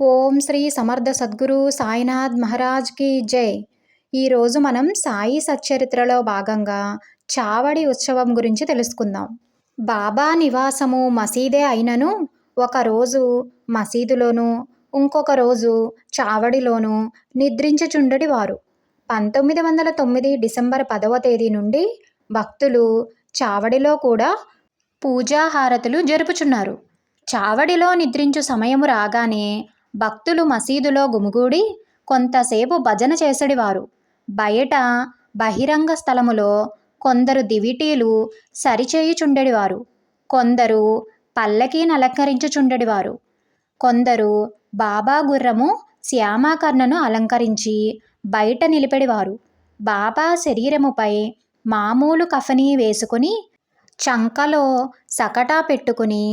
ఓం శ్రీ సమర్థ సద్గురు సాయినాథ్ మహారాజ్కి జై. ఈరోజు మనం సాయి సచ్చరిత్రలో భాగంగా చావడి ఉత్సవం గురించి తెలుసుకుందాం. బాబా నివాసము మసీదే అయినను ఒకరోజు మసీదులోను ఇంకొక రోజు చావడిలోను నిద్రించుచుండడి వారు. పంతొమ్మిది వందల తొమ్మిది డిసెంబర్ పదవ తేదీ నుండి భక్తులు చావడిలో కూడా పూజాహారతులు జరుపుచున్నారు. చావడిలో నిద్రించు సమయము రాగానే భక్తులు మసీదులో గుమిగూడి కొంతసేపు భజన చేసడివారు. బయట బహిరంగ స్థలములో కొందరు దివిటీలు సరిచేయుచుండెడివారు. కొందరు పల్లకీని అలంకరించుచుండెడివారు కొందరు బాబా గుర్రము శ్యామాకర్ణను అలంకరించి బయట నిలిపెడివారు. బాబా శరీరముపై మామూలు కఫనీ వేసుకుని చంకలో సకటా పెట్టుకుని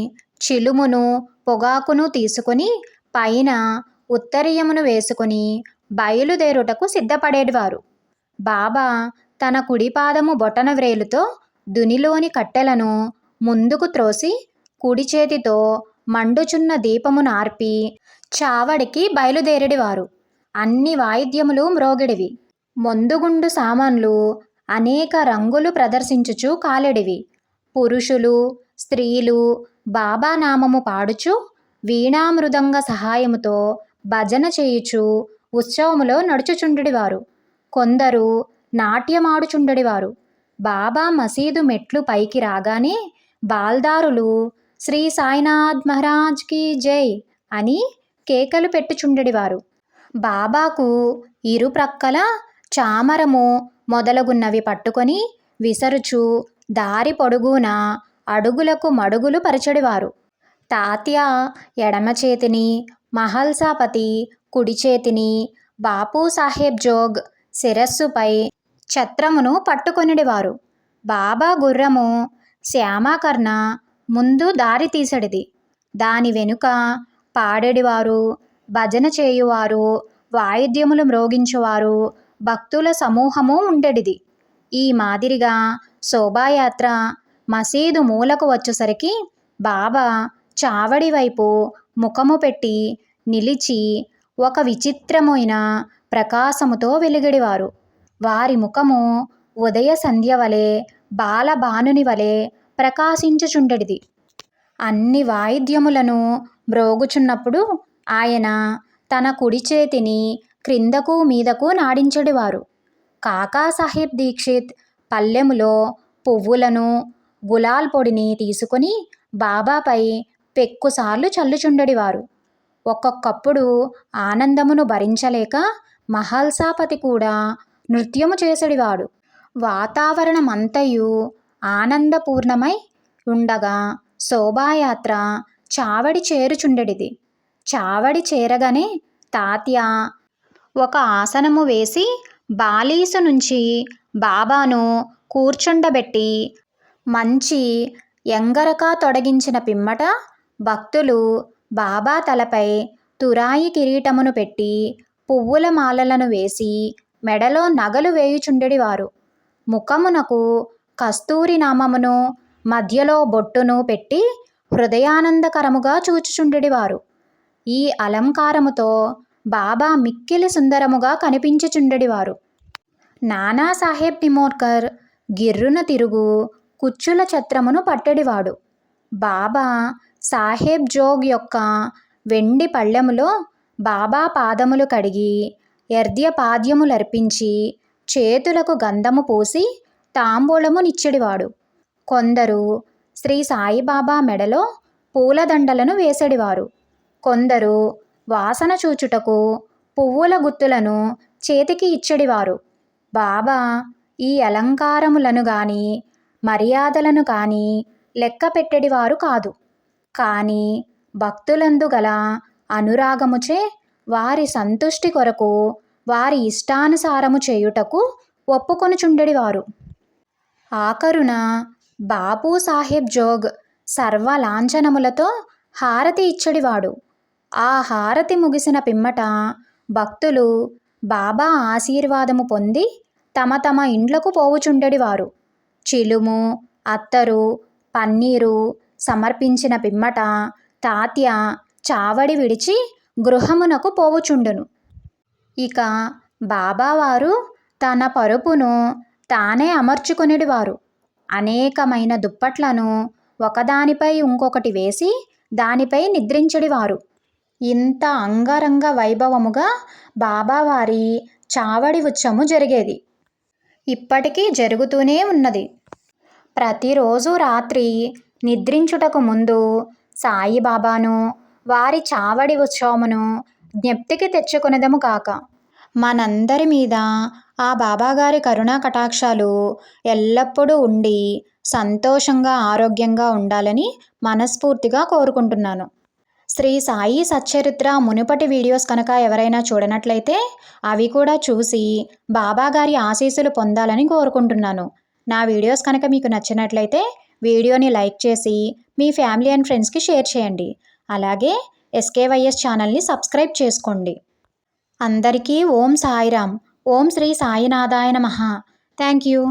చిలుమును పొగాకును తీసుకుని పైన ఉత్తరీయమును వేసుకుని బయలుదేరుటకు సిద్ధపడేటివారు. బాబా తన కుడిపాదము బొటన వ్రేలుతో దునిలోని కట్టెలను ముందుకు త్రోసి కుడి చేతితో మండుచున్న దీపము నార్పి చావడికి బయలుదేరేడివారు అన్ని వాయిద్యములు మ్రోగిడివి. మొందుగుండు సామాన్లు అనేక రంగులు ప్రదర్శించుచు కాలెడివి. పురుషులు స్త్రీలు బాబా నామము పాడుచు వీణామృదంగ సహాయముతో భజన చేయుచు ఉత్సవములో నడుచుచుండెడివారు. కొందరు నాట్యమాడుచుండెడివారు. బాబా మసీదు మెట్లు పైకి రాగానే బాల్దారులు శ్రీ సాయినాథ్ మహారాజ్కి జై అని కేకలు పెట్టుచుండెడివారు. బాబాకు ఇరుప్రక్కల చామరము మొదలగున్నవి పట్టుకొని విసరుచు దారి పొడుగున అడుగులకు మడుగులు పరచడివారు. తాత్య ఎడమ చేతిని మహల్సాపతి కుడి చేతిని బాపు సాహెబ్ జోగ్ శిరస్సుపై ఛత్రమును పట్టుకొనిడివారు. బాబా గుర్రము శ్యామాకర్ణ ముందు దారి తీసడిది. దాని వెనుక పాడెడివారు భజన చేయువారు వాయిద్యములు మ్రోగించువారు భక్తుల సమూహము ఉండెడిది. ఈ మాదిరిగా శోభాయాత్ర మసీదు మూలకు వచ్చేసరికి బాబా చావడి వైపు ముఖము పెట్టి నిలిచి ఒక విచిత్రమైన ప్రకాశముతో వెలుగడివారు. వారి ముఖము ఉదయ సంధ్య వలె బాలబానుని వలె ప్రకాశించుచుండెడిది. అన్ని వాయిద్యములను మ్రోగుచున్నప్పుడు ఆయన తన కుడి చేతిని క్రిందకు మీదకు నాడించడివారు. కాకాసాహెబ్ దీక్షిత్ పల్లెములో పువ్వులను గులాల్ పొడిని తీసుకుని బాబాపై పెక్కుసార్లు చల్లుచుండెడివారు. ఒక్కొక్కప్పుడు ఆనందమును భరించలేక మహల్సాపతి కూడా నృత్యము చేసడివాడు. వాతావరణమంతయు ఆనందపూర్ణమై ఉండగా శోభాయాత్ర చావడి చేరుచుండెడిది. చావడి చేరగానే తాత్య ఒక ఆసనము వేసి బాలీసు నుంచి బాబాను కూర్చుండబెట్టి మంచి ఎంగరకా తొడగించిన పిమ్మట భక్తులు బాబా తలపై తురాయి కిరీటమును పెట్టి పువ్వుల మాలలను వేసి మెడలో నగలు వేయుచుండెడివారు. ముఖమునకు కస్తూరి నామమును మధ్యలో బొట్టును పెట్టి హృదయానందకరముగా చూచుచుండెడివారు. ఈ అలంకారముతో బాబా మిక్కిలి సుందరముగా కనిపించుచుండెడివారు. నానాసాహెబ్ నిమోర్కర్ గిర్రున తిరుగు కుచ్చుల ఛత్రమును పట్టెడివాడు. బాబా సాహెబ్ జోగ్ యొక్క వెండి పళ్ళెములో బాబా పాదములు కడిగి ఎర్ద్యపాద్యములర్పించి చేతులకు గంధము పూసి తాంబూలమునిచ్చెడివాడు కొందరు శ్రీ సాయిబాబా మెడలో పూలదండలను వేసెడివారు. కొందరు వాసన చూచుటకు పువ్వుల గుత్తులను చేతికి ఇచ్చెడివారు. బాబా ఈ అలంకారములను గాని మర్యాదలను కానీ లెక్క పెట్టెడివారు కాదు. కానీ భక్తులందు గల అనురాగముచే వారి సంతుష్టి కొరకు వారి ఇష్టానుసారము చేయుటకు ఒప్పుకొనుచుండెడివారు. ఆఖరున బాపూ సాహెబ్ జోగ్ సర్వలాంఛనములతో హారతి ఇచ్చడివాడు. ఆ హారతి ముగిసిన పిమ్మట భక్తులు బాబా ఆశీర్వాదము పొంది తమ తమ ఇండ్లకు పోవుచుండెడివారు. చిలుము అత్తరు పన్నీరు సమర్పించిన పిమ్మట తాత్య చావడి విడిచి గృహమునకు పోవుచుండును. ఇక బాబావారు తన పరుపును తానే అమర్చుకొనిడివారు. అనేకమైన దుప్పట్లను ఒకదానిపై ఇంకొకటి వేసి దానిపై నిద్రించడివారు. ఇంత అంగరంగ వైభవముగా బాబావారి చావడి ఉత్సవము జరిగేది. ఇప్పటికీ జరుగుతూనే ఉన్నది. ప్రతిరోజు రాత్రి నిద్రించుటకు ముందు సాయిబాబాను వారి చావడి ఉత్సవమును జ్ఞప్తికి తెచ్చుకునేదము కాక. మనందరి మీద ఆ బాబాగారి కరుణా కటాక్షాలు ఎల్లప్పుడూ ఉండి సంతోషంగా ఆరోగ్యంగా ఉండాలని మనస్ఫూర్తిగా కోరుకుంటున్నాను. శ్రీ సాయి సచ్చరిత్ర మునుపటి వీడియోస్ కనుక ఎవరైనా చూడనట్లయితే అవి కూడా చూసి బాబాగారి ఆశీస్సులు పొందాలని కోరుకుంటున్నాను. నా వీడియోస్ కనుక మీకు నచ్చినట్లయితే వీడియోని లైక్ చేసి మీ ఫ్యామిలీ అండ్ ఫ్రెండ్స్కి షేర్ చేయండి. అలాగే ఎస్కేవైఎస్ ఛానల్ని సబ్స్క్రైబ్ చేసుకోండి. అందరికీ ఓం సాయిరామ్. ఓం శ్రీ సాయినాథాయ నమ. Thank you